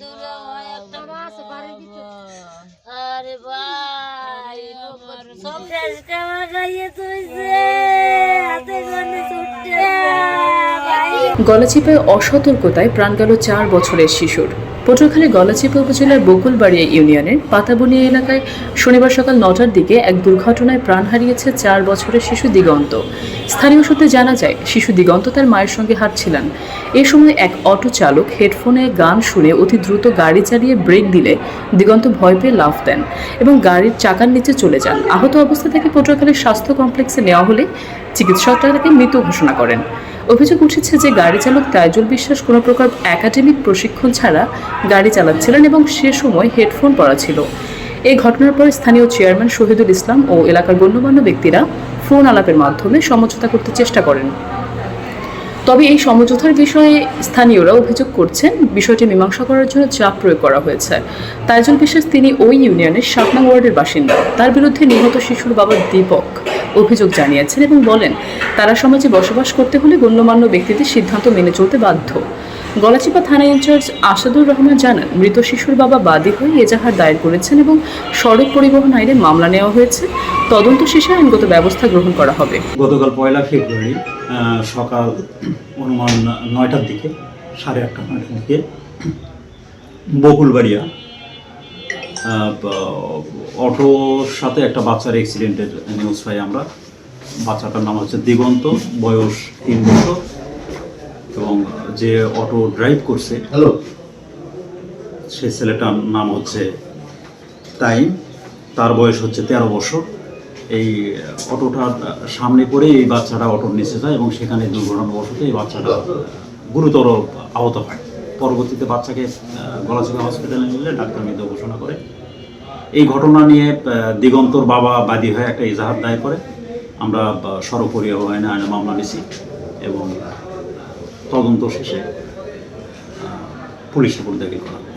দূরে চিপায় একটা আরে ভাই সব শেষ কামা তুইছে হাতে গনে ছুটছে। গলাচিপায় অসতর্কতায় প্রাণ গেল চার বছরের শিশুর। পটুয়াখালী গলাচিপা উপজেলার বকুলবাড়িয়া ইউনিয়নের পাতাবনিয়া এলাকায় শনিবার সকাল নটার দিকে এক দুর্ঘটনায় প্রাণ হারিয়েছে চার বছরের শিশু দিগন্ত। স্থানীয় সূত্রে জানা যায়, শিশু দিগন্ত তার মায়ের সঙ্গে হাঁটছিলেন। এ সময় এক অটো চালক হেডফোনে গান শুনে অতি দ্রুত গাড়ি চালিয়ে ব্রেক দিলে দিগন্ত ভয় পেয়ে লাফ দেন এবং গাড়ির চাকার নিচে চলে যান। আহত অবস্থা থেকে পটুয়াখালীর স্বাস্থ্য কমপ্লেক্সে নেওয়া হলে চিকিৎসকরা তাকে মৃত ঘোষণা করেন। অভিযোগ উঠেছে যে গাড়ি চালক তাইজুল বিশ্বাস কোনো প্রকার একাডেমিক প্রশিক্ষণ ছাড়া গাড়ি চালাচ্ছিলেন এবং সে সময় হেডফোন পরা ছিল। এই ঘটনার পর স্থানীয় চেয়ারম্যান শহীদুল ইসলাম ও এলাকার গণ্যমান্য ব্যক্তিরা ফোন আলাপের মাধ্যমে সমঝোতা করতে চেষ্টা করেন। তবে এই সমঝোতার বিষয়ে স্থানীয়রা অভিযোগ করছেন, বিষয়টি মীমাংসা করার জন্য চাপ প্রয়োগ করা হয়েছে। তাইজুল বিশ্বাস তিনি ওই ইউনিয়নের সাত নং ওয়ার্ডের বাসিন্দা। তার বিরুদ্ধে নিহত শিশুর বাবা দীপক। অভিযোগ জানিয়েছেন এবং বলেন, তারা সমাজে বসবাস করতে হলে গণ্যমান্য ব্যক্তিদের সিদ্ধান্ত মেনে চলতে বাধ্য। গলাচিপা থানা ইনচার্জ আসাদুর রহমান জানান, মৃত শিশুর বাবা বাদী হয়ে এজাহার দায়ের করেছেন এবং সড়ক পরিবহন আইনে মামলা নেওয়া হয়েছে। তদন্ত শেষে আইনগত ব্যবস্থা গ্রহণ করা হবে। গতকাল পয়লা ফেব্রুয়ারি সকাল অনুমান নয়টার দিকে, সাড়ে আটটা নয়টার দিকে, বকুলবাড়িয়া অটোর সাথে একটা বাচ্চার অ্যাক্সিডেন্টের নিউজ পাই আমরা। বাচ্চাটার নাম হচ্ছে দিগন্ত বয়স তিন বছর। এবং যে অটো ড্রাইভ করছে হ্যালো সে ছেলেটার নাম হচ্ছে টাইম তার বয়স হচ্ছে তেরো বছর। এই অটোটার সামনে পড়ে এই বাচ্চাটা অটোর নিচে যায় এবং সেখানে দুর্ঘটনাবশত এই বাচ্চাটা গুরুতর আহত হয়। পরবর্তীতে বাচ্চাকে গলাচিপা হসপিটালে নিলে ডাক্তার মৃত ঘোষণা করে এই ঘটনা নিয়ে দিগন্তর বাবা বাদী হয়ে একটা ইজাহার দায়ের করে আমরা সরোপরি আইনে আইনে মামলা নিছি এবং তদন্ত শেষে পুলিশ রিপোর্ট দাখিল করা।